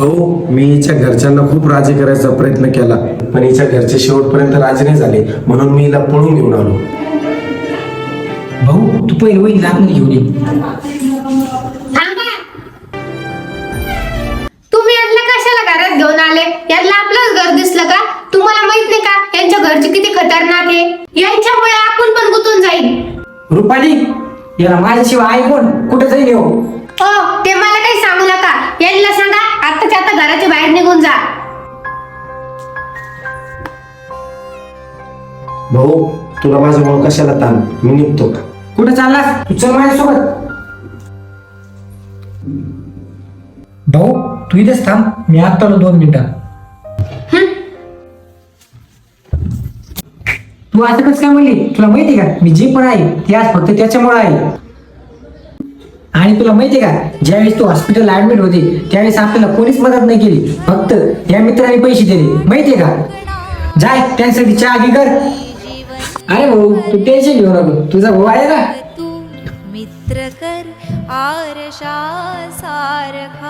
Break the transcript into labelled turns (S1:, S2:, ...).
S1: भाऊ मी हिच्या घरच्यांना खूप राजी करायचा प्रयत्न केला. पण हिच्या घरचे शेवटपर्यंत राजी नाही झाले. म्हणून मी हिला पळून घेऊन आलो.
S2: भाऊ तू पहिले वहिनी आतमध्ये घेऊन ये.
S3: तुम्ही यांना कशाला घरात घेऊन आले? यांना आपलंच घर दिसलं का? तुम्हाला माहीत नाही का यांच्या घरचे किती खतरनाक आहे? यांच्यामुळे आपण पण गुतून जाईल.
S2: रुपाली याला माझ्याशिवाय आई कोण? कुठे जाईल हो
S3: ओ ते मला काही सांगू नका. यांना
S1: भाऊ तुला माझ्यामुळे कशाला ताण? मी निघतो
S2: कुठे चाललास? तू चल माझ्यासोबत. भाऊ तू इथेच थांब. मी आता आलो दोन मिनिटात तू असं कसं काय म्हणली? तुला माहिती का? मी जे पण आहे ते आज फक्त त्याच्यामुळे आहे. आणि तुला माहिती का? ज्यावेळेस तू हॉस्पिटल ऍडमिट होते त्यावेळेस आपल्याला कोणीच मदत नाही केली. फक्त या मित्राने पैसे दिले. माहितीये का? जाय त्यांच्यासाठी चहा घे कर. आहे भाऊ तू टेन्शन घेऊ नको. तुझा भाऊ आहे ना?
S4: तू मित्र कर आरशा सारखा